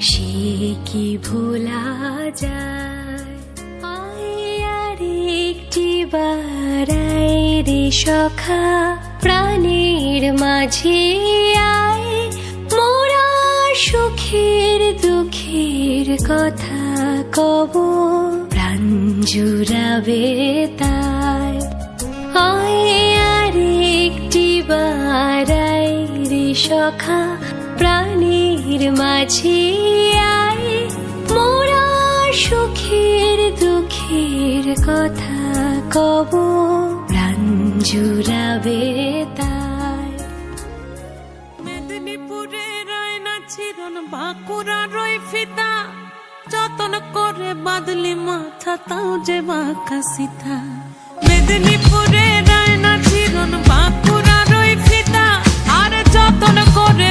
সে কি ভোলা যায়? আর একটি বারাই রে সখা, প্রাণীর মাঝে আয়। মোরা সুখের, দুঃখের কথা কব, প্রাণ জুড়াবে তাই। আয় আর একটি বারাই রে সখা, প্রাণীর মাঝে আয় মোরা সুখের দুঃখের কথা কব, প্রাণ জুড়াবে তাই। মেদিনীপুরে রয় চিরন, বাঁকুড়া রয় ফিতা। যতন করে বাদলি মাথা, তাও যে বাঁকা সিথা মেদিনীপুরে রয় না চিরন, বাঁকুড়া রয় ফিতা। আর যতন করে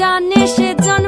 জানে সে জান